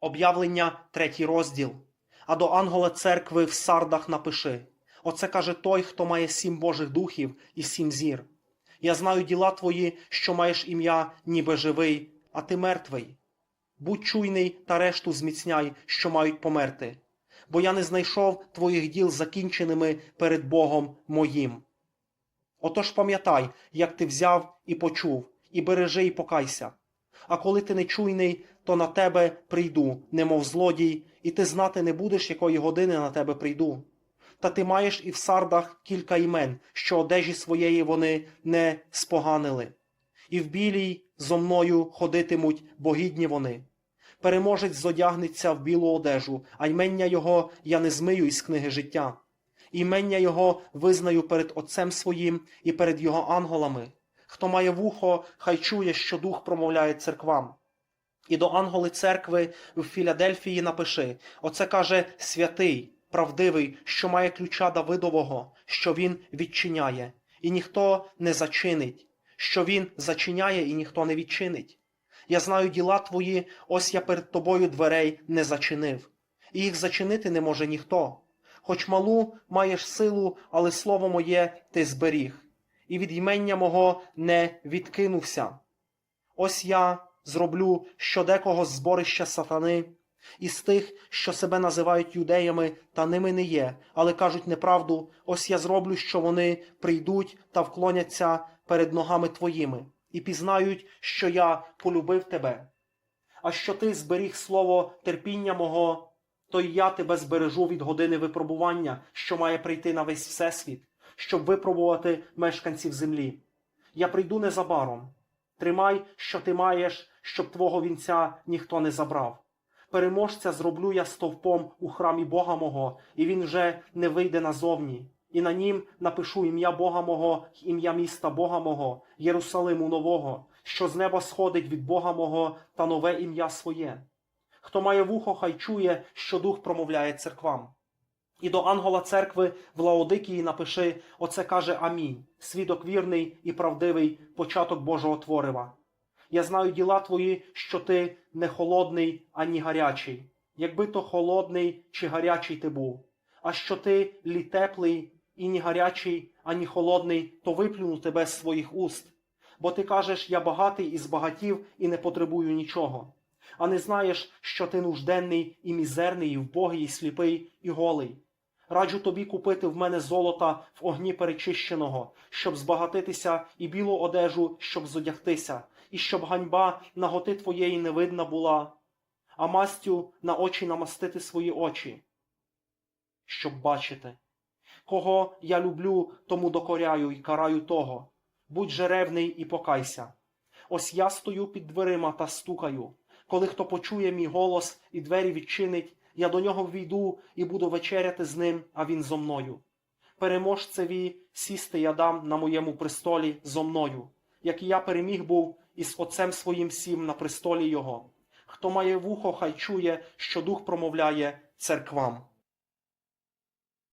Об'явлення, третій розділ. А до ангела церкви в сардах напиши. Оце каже той, хто має сім Божих духів і сім зір. Я знаю діла твої, що маєш ім'я, ніби живий, а ти мертвий. Будь чуйний та решту зміцняй, що мають померти. Бо я не знайшов твоїх діл закінченими перед Богом моїм. Отож пам'ятай, як ти взяв і почув, і бережи, і покайся. А коли ти не чуйний, то на тебе прийду, немов злодій, і ти знати не будеш, якої години на тебе прийду. Та ти маєш і в сардах кілька імен, що одежі своєї вони не споганили. І в білій зо мною ходитимуть, бо гідні вони. Переможець зодягнеться в білу одежу, а ймення його я не змию із книги життя. Імення його визнаю перед Отцем своїм і перед його ангелами. Хто має вухо, хай чує, що дух промовляє церквам. І до анголи церкви в Філадельфії напиши: Оце каже святий, правдивий, що має ключа Давидового, що він відчиняє, і ніхто не зачинить, що він зачиняє, і ніхто не відчинить. Я знаю діла твої, ось я перед тобою дверей не зачинив, і їх зачинити не може ніхто. Хоч малу маєш силу, але слово моє ти зберіг, і від імення мого не відкинувся. Ось я зроблю що декого з зборища сатани, із тих, що себе називають юдеями, та ними не є, але кажуть неправду, ось я зроблю, що вони прийдуть та вклоняться перед ногами твоїми, і пізнають, що я полюбив тебе. А що ти зберіг слово терпіння мого, то й я тебе збережу від години випробування, що має прийти на весь всесвіт, щоб випробувати мешканців землі. Я прийду незабаром. Тримай, що ти маєш, щоб твого вінця ніхто не забрав. Переможця зроблю я стовпом у храмі Бога мого, і він вже не вийде назовні. І на нім напишу ім'я Бога мого, ім'я міста Бога мого, Єрусалиму нового, що з неба сходить від Бога мого та нове ім'я своє. Хто має вухо, хай чує, що дух промовляє церквам. І до ангела церкви в Лаодикії напиши: Оце каже Амінь, свідок вірний і правдивий, початок Божого творива. Я знаю діла твої, що ти не холодний, ані гарячий, якби то холодний чи гарячий ти був, а що ти лі теплий і ні гарячий, ані холодний, то виплюну тебе з своїх уст. Бо ти кажеш, я багатий і збагатів і не потребую нічого. А не знаєш, що ти нужденний і мізерний, і вбогий, і сліпий, і голий. Раджу тобі купити в мене золота в огні перечищеного, щоб збагатитися, і білу одежу, щоб зодягтися, і щоб ганьба наготи твоєї не видна була, а мастю на очі намастити свої очі, щоб бачити. Кого я люблю, тому докоряю і караю того. Будь же ревний і покайся. Ось я стою під дверима та стукаю. Коли хто почує мій голос і двері відчинить, я до нього війду і буду вечеряти з ним, а він зо мною. Переможцеві сісти я дам на моєму престолі зо мною, як і я переміг був із Отцем своїм сім на престолі його. Хто має вухо, хай чує, що дух промовляє церквам.